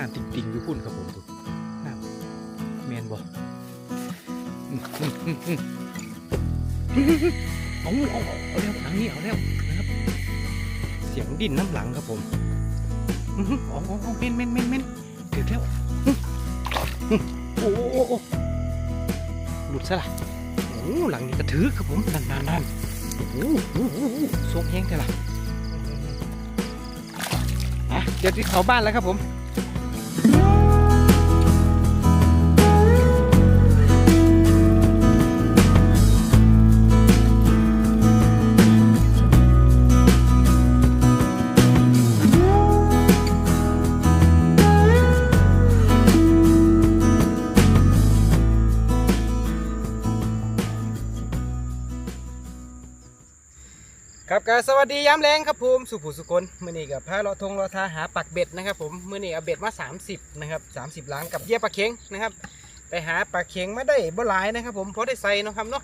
น้ำติ่งๆอยู่พุ่นครับผมพุ่นน้ำแมนบ่อืมอืมอืมอืมเอาเอาเอาเอาแล้วหลังนี้เอาแล้วนะครับ เสียงดินน้ำหลังครับผมอื้อหือเอาเอาเอาเม่นเม่นเม่นเม่นถึงแล้วอื้ออื้อโอ้โอ้โอ้โอ้หลุดซะละโอ้หลังนี้กระถือครับผมนั่นนั่นนั่นโอ้โหโอ้โหโอ้โหโซกแห้งเท่าละอะเดี๋ยวที่เขาบ้านแล้วครับผม ครั ก็สวัสดีย้ำแรงครับผมสุภูสุคนมื่อนี้กับพาเราทงเราทาหาปักเบ็ดนะครับผมมื่อนี้เอาเบ็ดมา 30นะครับ30ล้างกับเยี่ยปลาเค็งนะครับ ไปหาปลาเค็งมาได้บ่หลายนะครับ ผมเพราะได้ใส่เนาะครับเนาะ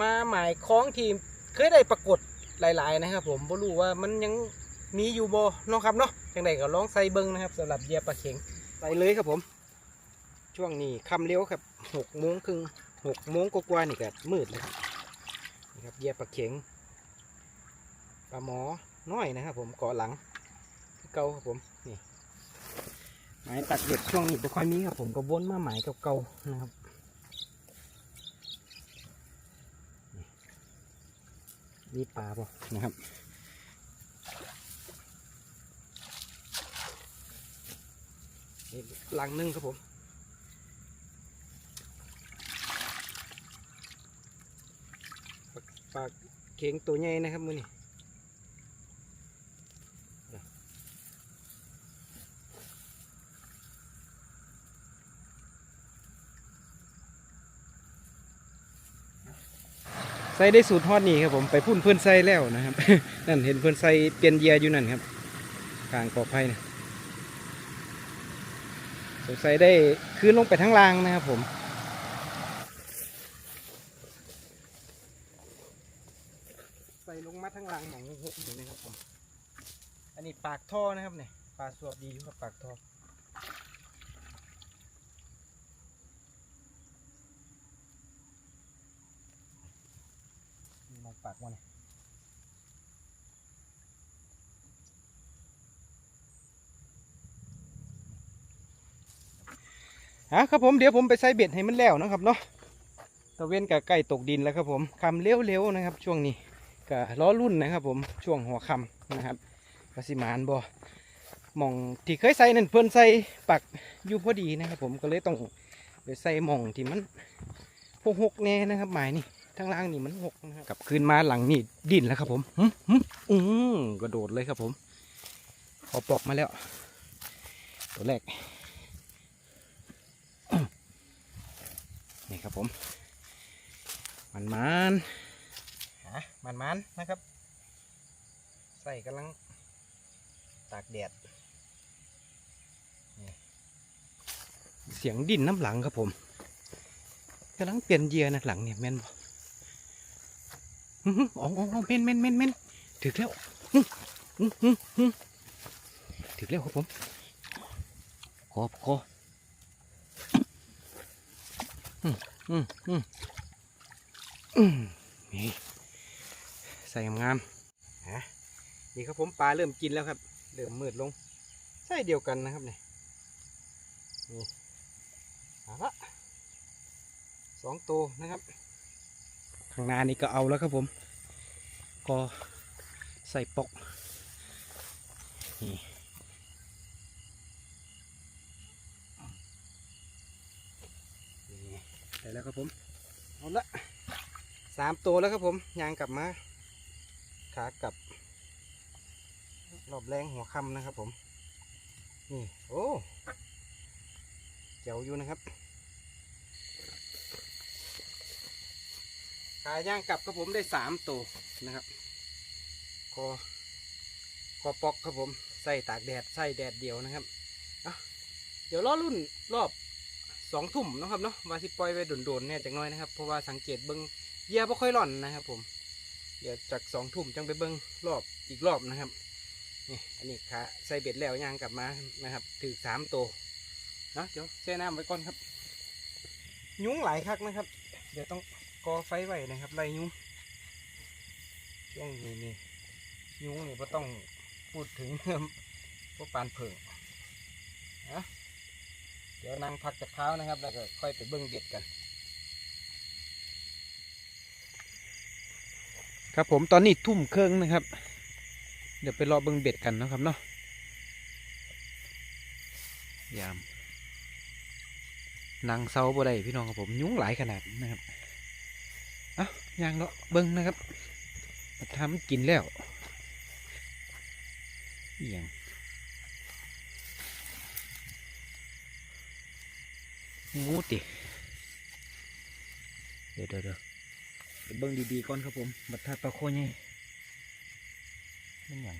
มาหมายคล้องทีมเคยได้ปรากฏหลาย ๆ นะครับ ผมบ่รู้ว่ามันยังมีอยู่บ่เนาะครับเนาะจังใดก็ลองใส่เบิ้งนะครับสำหรับเยี่ยปลาเค็งใส่เลยครับผม ช่วงนี้ค่ำเร็วครับหกโมงครึ่งหกโมงกว่าๆนี่ก็มืดแล้วครับนี่ครับเยี่ยปลาเค็ง ปลาหมอน้อยนะครับผมเกาะหลังเก่าครับผมนี่หมายตัดเบ็ดช่วงนี้ไม่ค่อยมีครับผมก็วนมาหมายเก่าๆนะครับนี่มีปลาป่ะนะครับหลังนึงครับผมปลาปลาเข็งตัวใหญ่นะครับมือนี่ ส่ได้สูตรฮอดนี่ครับผมไปพุ่นเพื่อนใส่แล้วนะครับ นั่นเห็นเพื่อนใส่เปลี่ยนเยียอยู่นั่นครับกลางกอไผ่นะสงสัยได้คืนลงไปทั้งรางนะครับผมใส่ลงมาทั้งรางหมองหกอยู่นะครับผม อันนี้ปากท่อนะครับเนี่ยปลาสวบดีอยู่กับปากท่อ มอง ปากมันฮะครับผมเดี๋ยวผมไปใส่เบ็ดให้มันแล้วนะครับเนาะตะเวนกับใกล้ตกดินแล้วครับผมคำเร็วๆนะครับ ช่วงนี้ก็ล้อรุ่นนะครับ ผมช่วงหัวคำนะครับกสิมานบอมองที่เคยใส่นั่นเพิ่อนใส่ปักอยู่พอดีนะครับ ผมก็เลยต้องไปใส่หมองที่มันพวกหกแน่นะครับหมายนี่ ทางล่างนี่มันหกนะครับกลับคืนมาหลังนี่ดิ้นแล้วครับผมหึหึอืมกระโดดเลยครับผมขอปลอกมาแล้ว ตัวแรกอื้อนี่ครับผม มันมันฮะมันมันนะครับ ใส่กำลังตากแดดนี่เสียงดิ้นน้ำหลังครับผมกำลังเปลี่ยนเหยียร์นะหลังเนี่ยแม่นบ่ อ๋อเม่นเม่นเม่นเม่นถึกแล้วถืออื้ออื้ออื้อถึกแล้วครับผมคอคอนี่ใส่งามฮะนี่ครับผมปลาเริ่มกินแล้วครับ เริ่มมืดลงใส่เดียวกันนะครับเนี่ยนี่เอาละสองตัวนะครับางหน้านี่ก็เอาแล้วครับผม ก็ใส่ปกนี่นี่ได้แล้วครับผม เอาละสามตัวแล้วครับผมยางกลับมา ขากลับ รอบแรงหัวค่ำนะครับผม นี่ โอ้เจ๋วอยู่นะครับ ขายย่างกลับครับผมได้สามตัวนะครับคอคอปอกครับผมใส่ตากแดดใส่แดดเดียวนะครับเดี๋ยวรอรุ่นรอบสองทุ่มนะครับเนาะว่าสิปล่อยไปโดนๆเนี่ยจังน้อยนะครับเพราะว่าสังเกตเบิ้งเยียบ่ค่อยร่อนนะครับ ผม เดี๋ยวจากสองทุ่มจังไปเบิ้งรอบอีกรอบนะครับนี่อันนี้ขาใส่เบ็ดแล้วย่างกลับมานะครับถือสามตัวนะเดี๋ยวแช่น้ำไว้ก่อนครับ ยุ้งหลายคักนะครับ เดี๋ยวต้อง กอไฟไว้นะครับไล่ยุ้งช่วงนี้นี่ยุ้งนี่ก็ต้องพูดถึงพวกปานเผิงนะเดี๋ยวนั่งพักจากเท้านะครับ แล้วก็ค่อยไปเบิ้งเด็ดกัน ครับผมตอนนี้ทุ่มเครื่องนะครับ เดี๋ยวไปรอเบิ้งเบ็ดกันนะครับเนาะยามนางเซาบ่ได้พี่น้องครับผมยุ้งหลายขนาดนะครับ ยางเนาะเบิ้งนะครับทำกินแล้วเอียงงูติเดี๋ยวเดี๋ยวเดี๋ยวไปเบิ้งดีๆก่อนครับผม บัดทัดปลาโคใหญ่มันหยัง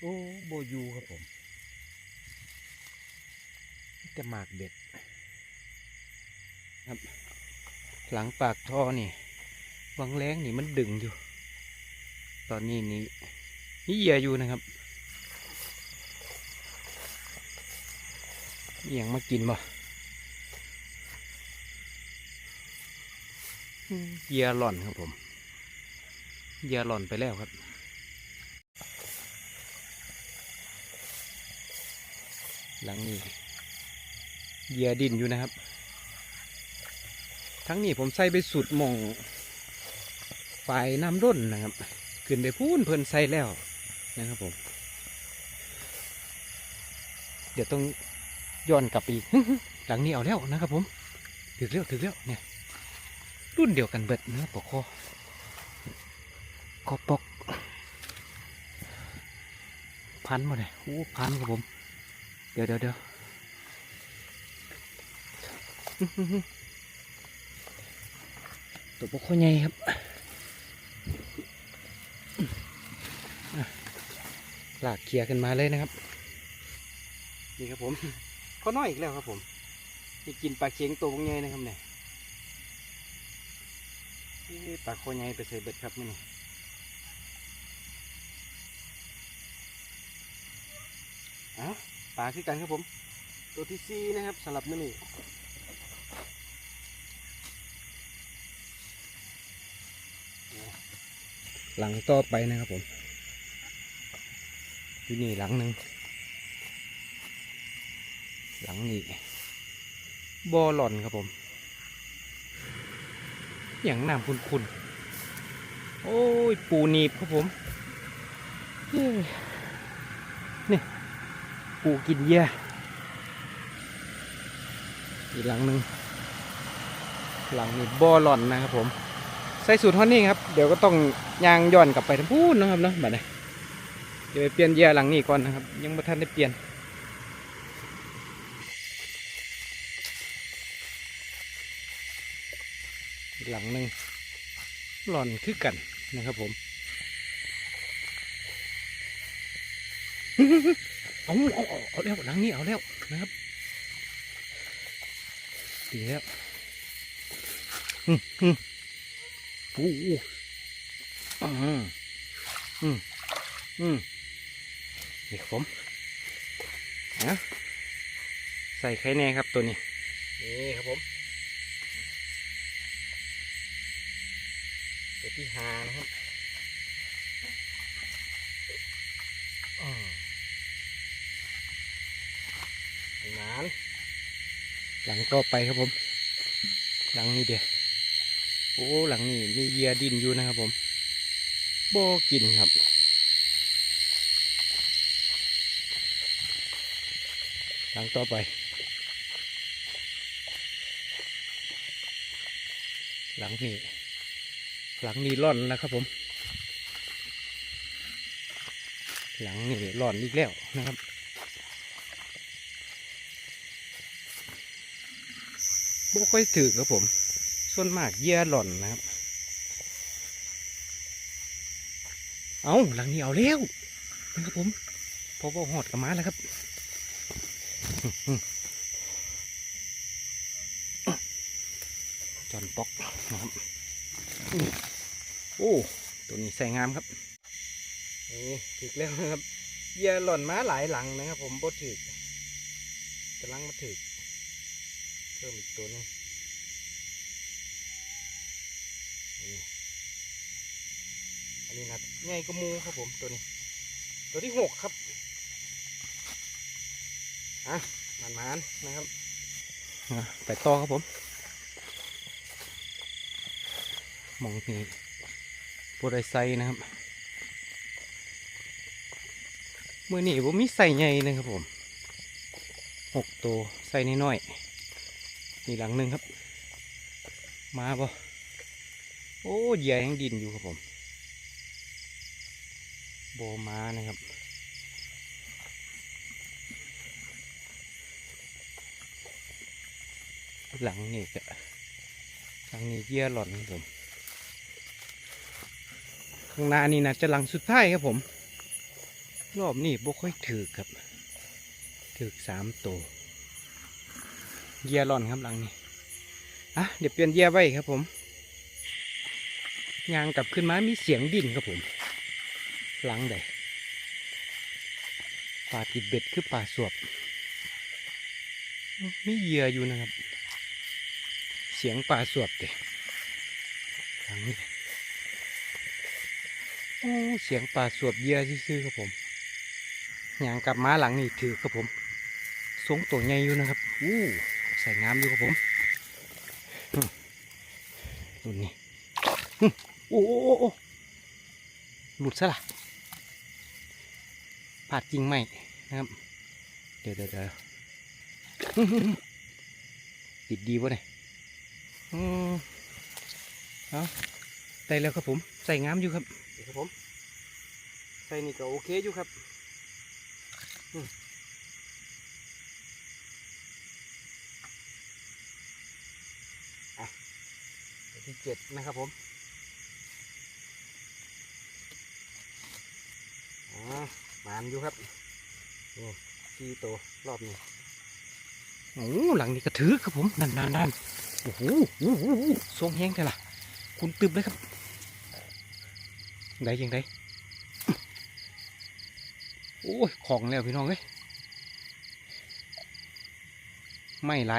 โอ้โบยูครับผมมีแต่หมากเบ็ดครับ หลังปากท่อนี่วังแรงนี่มันดึงอยู่ ตอนนี้นี่นี่เหยียอยู่นะครับเอียงมากินบ่เหยียหล่อนครับผมเหยียหล่อนไปแล้วครับหลังนี้เหยียดินอยู่นะครับ ทั้งนี้ผมใส่ไปสุดมองฝ่ายน้ำร่นนะครับ ขึ้นไปพูนเพิ่นใส่แล้วนะครับผม เดี๋ยวต้องย้อนกลับอีก หลังนี้เอาแล้วนะครับผม ถึกแล้วถึกแล้วเนี่ย รุ่นเดียวกันเบิดเนื้อปกคอคอปอก พันมาเลยโอ้พันครับผม เดี๋ยวเดี๋ยวเดี๋ยว ตัวปกคอใหญ่ครับอะลากเคลียร์ขึ้นมาเลยนะครับ นี่ครับผมเขาน้อยอีกแล้วครับผมนี่กินปลาเค็งตัวพวกใหญ่นะครับเนี่ยปลาโคใหญ่ไปใส่เบ็ดครับนี่นี่เอ้าปลาคือกันครับผม ตัวที่สี่นะครับสำหรับมื้อนี้ หลังต่อไปนะครับผมอยู่นี่หลังหนึ่งหลังนี้บอหล่อนครับผม อย่างน้ำคุณๆโอ้ย ปูนีบครับผม นี่ ปูกินเยื่ออีกหลังหนึ่งหลังนี้บอหล่อนนะครับผม ใส่สูตรท่านี้ครับ เดี๋ยวก็ต้อง ยางย้อนกลับไปทั้งพูดนะครับเนาะบัดนี้เดี๋ยวไปเปลี่ยนเหยื่อหลังนี้ก่อนนะครับ ยังไม่ทันได้เปลี่ยนหลังหนึ่งหล่อนคือกันนะครับผมเอาเอาเอาแล้วหลังนี้เอาแล้วนะครับดีแล้วอืมอืมโอ้ อืมอืมอืมนี่ครับผมนะใส่ไข่แน่ครับตัวนี้ นี่ครับผมตัวที่หานะครับอืมนานหลังก็ไปครับผม หลังนี้เดียวโอ้หลังนี้มีเหยียดินอยู่นะครับผมโบกินครับหลังต่อไป หลังนี้ หลังนี้ร่อนแล้วครับผม หลังนี้ร่อนอีกแล้วนะครับโบค่อยถือครับผม ส่วนมากเยื่อหล่อนนะครับ เอาหลังนี้เอาแล้วนะครับผมพอพอหอดกับมาแล้วครับจอนปอกนะครับโอ้ตัวนี้ใส่งามครับนี่ถึกแล้วนะครับเยื่อหล่นมาหลายหลังนะครับ ผมบ่ถึกกำลังมาถึกเพิ่มอีกตัวหนึงนี่อั นนี้นะง่ายก็มูครับผมตัวนี้ ตัวที่หกครับอะมันมันๆนะครับอะไปต่อครับผมมองนี้โปรไดไซนะครับมือนี้ผมมีใส่ใหญ่นะครับผมหกตัวใส่น้อยๆนี่หลังหนึ่งครับ มาบ่โอ้เหยื่ยังดินอยู่ครับผม โบม้านะครับหลังนี่ก็หลังนี้เยี่ยหล่อนครับผมข้างหน้านี่นะจะหลังสุดท้ายครับผม รอบนี้บ่ค่อยถือครับถือสามตัวเยี่ยหล่อนครับหลังนี้อะเดี๋ยวเปลี่ยนเยี่ยไว้ครับผมยางกลับขึ้นมามีเสียงดินครับผม หลังใดปลาติดเบ็ดคือปลาสวบมีเหยื่ออยู่นะครับ เสียงปลาสวบเด็หลังนี้โอ้เสียงปลาสวบเหยื่อซื่อครับผมอย่างกลับมาหลังนี่ถือครับผมทรงตัวใหญ่อยู่นะครับอู้ใส่งามอยู่ครับผมตัวนี้โอ้โอ้โอ้โอ้หลุดซะละ ผาดจริงไหมนะครับเดี๋ยวเดี๋ยวเดี๋ยวติดดีวะเนี่ยอืมเอาได้แล้วครับผมใส่งามอยู่ครับเดี๋ยวครับผมใส่นี่ก็โอเคอยู่ครับอืมอะตัวที่เจ็ดนะครับผมอ่า หมานอยู่ครับนี่สี่ตัวรอบนี้โอ้หลังนี้กระถือครับผมนั่นนั่นนั่นโอ้โหโอ้โหโอ้โหทรงแห้งเท่าล่ะ คุณตึบเลยครับได้ยังไงโอ้ยของแล้วพี่น้องเอ้ยไม่ไหล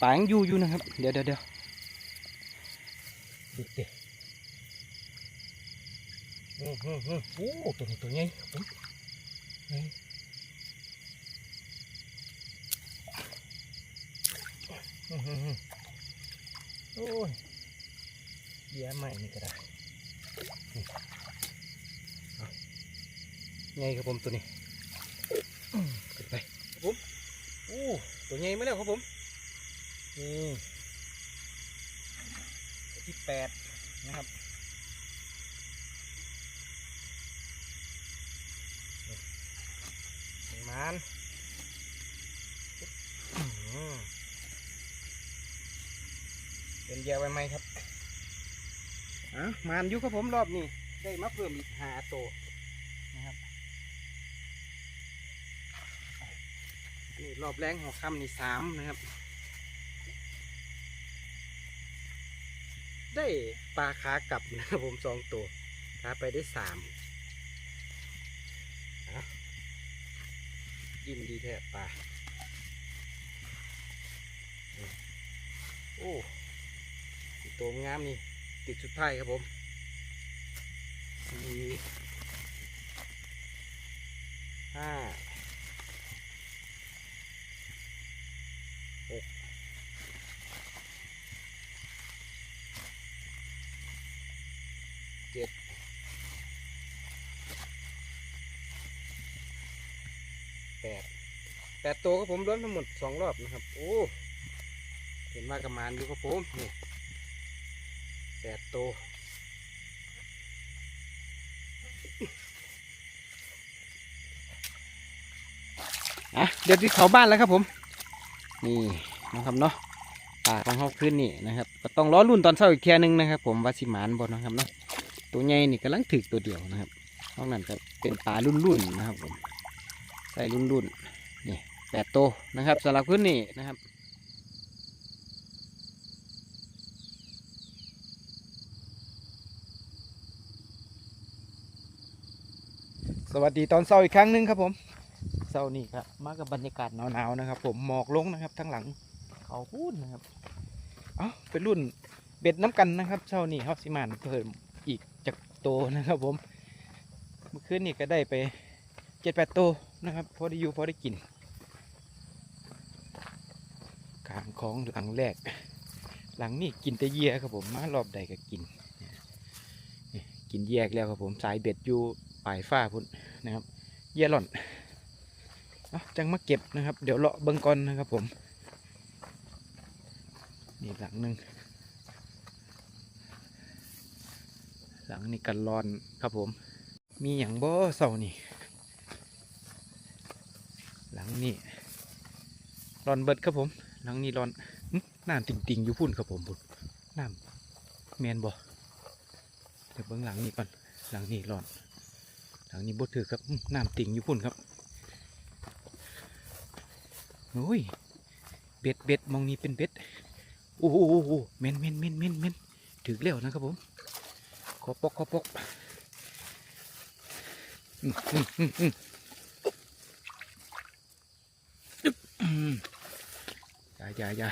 ปางอยู่อยู่นะครับ เดี๋ยวเดี๋ยวเดี๋ยว โอ้ตัวนี้ตัวใหญ่โอ้ยเยี่ยใหม่นี่ก็ได้นี่เอาใหญ่ครับผมตัวนี้ขึ้นไปครับผมโอ้ตัวใหญ่มาแล้วครับผมนี่ที่แปดนะครับ มันอื้อหือเป็นแยาไว้ไหมครับ มันอยู่ครับผมรอบนี้ ได้มาเพิ่มอีกหาตัวนะครับนี่รอบแรงหัวค่ำนี่สามนะครับ ได้ปลาขากลับนะครับผมสองตัวขาไปได้สามอะยินดีแท้ปลาโอ้ตัวงามนี่ ติดสุดท้ายครับผมสี่ห้าหกเจ็ดแปดแปดตัวครับผมล้วนทั้งหมดสองรอบนะครับ โอ้เห็นว่ากระมานอยู่ครับผมนี่ แปดตัวอะเดี๋ยวที่เขาบ้านแล้วครับผม นี่นะครับเนาะปลาของเขาขึ้นนี่นะครับ ก็ต้องรอรุ่นตอนเช้าอีกแค่หนึงนะครับ ผมวาสิมานบนนะครับเนาะตัวใหญ่นี่กำลังถึกตัวเดียวนะครับนอกนั้นก็เป็นปลารุ่นๆนะครับผมใส่รุ่นรุ่นๆนี่แปดโตวนะครับสำหรับพื้นนี่นะครับ สวัสดีตอนเช้าอีกครั้งหนึ่งครับผมเช้านี่ครับมากับบรรยากาศหนาวๆนะครับ ผมหมอกลงนะครับทั้งหลังเขาพูดนะครับเอ้าเป็นรุ่นเบ็ดน้ำกันนะครับเช้านี่เฮาสิมานเพิ่มอีกจากโตนะครับ ผมเมื่อคืนนี่ก็ได้ไปเจ็ดแปดโตนะครับพอได้อยู่พอได้กินกลางของหลังแรก หลังนี่กินแต่เยียครับผมมารอบใดก็กิน กินแยกแล้วครับผมสายเบ็ดอยู่ ปลายฟ้าพุ่นนะครับ เยียหล่อนอจังมาเก็บนะครับ เดี๋ยวเลาะเบิ้งก่อนนะครับผม นี่หลังหนึ่งหลังนี่กันรอนครับผม มีอย่างบ่เศร้านี่ หลังนี่รอนเบิดครับผม หลังนี่รอนหน้ำติ่งๆอยู่พุ่นครับผมพุ่นน้ำแมนบ่เดี๋ยวเบื้งหลังนี่ก่อนหลังนี่ร้อน หลังนี้บดถือครับน้ำติ่งอยู่พุ่นครับโอ้ยเบ็ดเบ็ดมองนี้เป็นเบ็ดโอ้โหเมนเมนเมนเมนเมนถือแล้วนะครับผมขอปอกขอปอกอย่าอย่าอย่า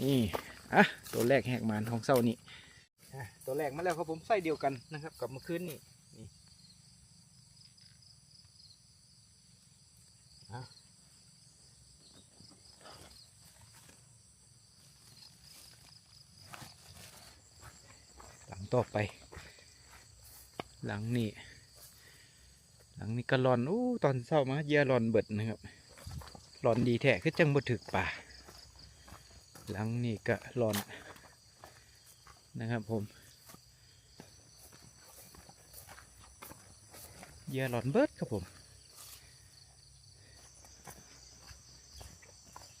นี่อะตัวแรกแหกมานของเศร้านี่ตัวแรกมาแล้วครับผมไส้เดียวกันนะครับ กับเมื่อคืนนี่นี่อะหลัง ต่อไป หลังนี่หลังนี้ก็ร้อนอู้ตอนเศร้ามาเยี่ยร้อนเบิดนะครับร้อนดีแท้คือจังบ่ถึกป่า หลังนี่ก็ร้อนนะครับผมเยื่อหลอนเบิดครับผม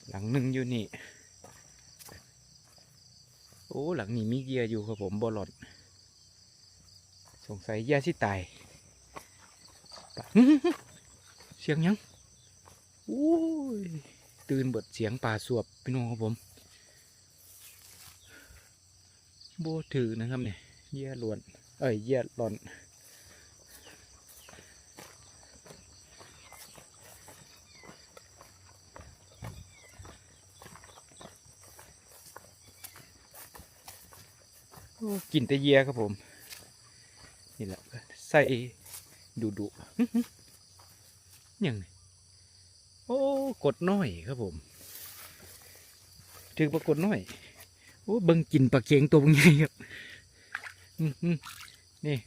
หลังหนึ่งอยู่นี่โอ้หลังนี้มีเยื่ออยู่ครับผมบอหลอน สงสัยเหยื่อที่ตายเสียงยังโอ้ยตื่นเบิดเสียงป่าสวบพี่น้องครับผม โบถือนะครับเนี่ยเยี่ยลวน เอ้ยเยี่ยหลอนกินแต่เยี่ยครับผม นี่แหละใส่ดุดุยังไงโอ้กดน้อยครับผมถือปรากฏน้อยโอ้เบิ่งกินปลาเค็งตัวใหญ่ครับนี่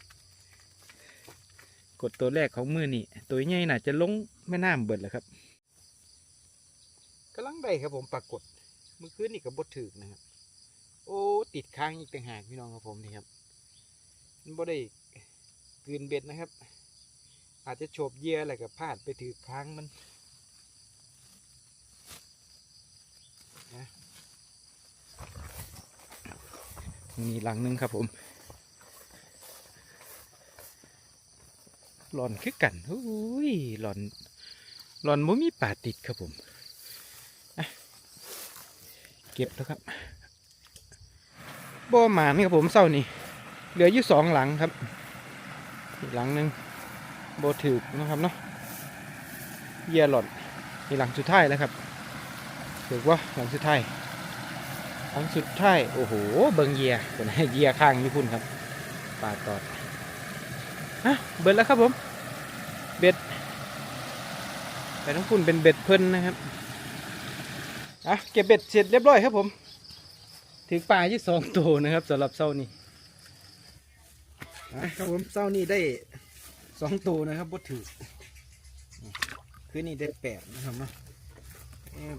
กดตัวแรกของมือนี่ ตัวใหญ่น่าจะลงแม่น้ำเบิดแล้วครับกำลังได้ครับผมปรากฏเมื่อคืนนี่กับบดถือนะครับ โอ้ ติดค้างอีกต่างหากพี่น้องครับผมนี่ครับมันบ่ได้ กลืนเบ็ดนะครับ อาจจะโฉบเยื่ออะไรกับพลาดไปถือค้างมันมีหลังหนึงครับผมหลอนคือกันอุ้ยหลอนหลอนบ่มีป่าติดครับผมเก็บแล้วครับบ่หมานครับผมเศร้านี่เหลืออยู่สองหลังครับ อีกหลังหนึ่งโบถือนะครับเนาะเยียหลอนนี่หลังสุดท้ายแล้วครับถือว่าหลังสุดท้ายครั้งสุดท้ายโอ้โหเบิงเยียคนให้เยียข้างญี่ปุ่นครับปลาตอดฮะเบิดแล้วครับผมเบ็ดแต่ทั้งคุณเป็นเบ็ดเพิ่นนะครับอะเก็บเบ็ดเสร็จเรียบร้อยครับผม ถึงปลาที่สองตัวนะครับสำหรับเศร้านี้อ่ ครับผมเศร้านี้ได้สองตัวนะครับบดถือคือนี่ได้แปดนะครับเนาะ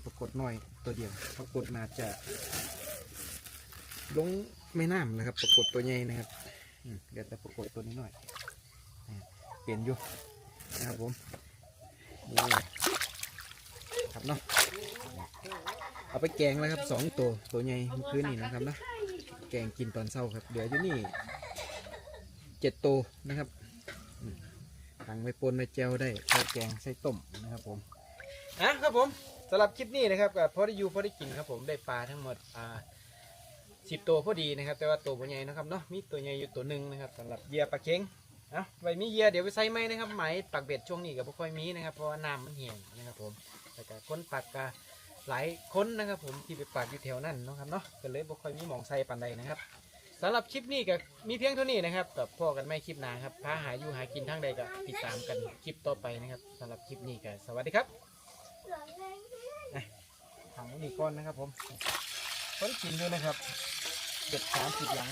ปรากฏหน่อยตัวเดียว ปรากฏน่าจะลงไม่น้ำนะครับ ปรากฏตัวใหญ่นะครับเดี๋ยวแต่ปรากฏตัวนี้หน่อย เปลี่ยนอยู่นะครับผมนี่ครับเนาะเอาไปแกงแล้วครับสองตัวตัวใหญ่เมื่อคืนนี้นะครับนะแกงกินตอนเช้าครับเดี๋ยวอยู่นี่ เจ็ดตัวนะครับตังไปปนไปแจวได้ใส่แกงใส่ต้มนะครับผมอะครับผมสำหรับคลิปนี้นะครับก็พอได้อยู่พอได้กินครับผมได้ปลาทั้งหมดอ่าสิบตัวพอดีนะครับ แต่ว่าตัวใหญ่นะครับเนาะมีตัวใหญ่อยู่ตัวหนึ่งนะครับสำหรับเหยื่อปลาเค็งเอาไว้มีเหยียเดี๋ยวไปใส่ไหมนะครับไหมปักเบ็ดช่วงนี้ก็บ่ค่อยมีนะครับเพราะว่าน้ำมันเหี่ยงนะครับผมแต่ก็คนปักก็หลายคนนะครับผมที่ไปปักอยู่แถวนั้นนะครับเนาะก็เลยบ่ค่อยมีหมองใส่ปานใดนะครับ สำหรับคลิปนี้ก็มีเพียงเท่านี้นะครับกับพ่อกันไม่คลิปหน้าครับพาหาอยู่หากินทางใดก็ติดตามกันคลิปต่อไปนะครับสำหรับคลิปนี้ก็สวัสดีครับถังนี้ก้อนนะครับผมคนกินด้วยนะครับเจ็ดสามสิบหลัง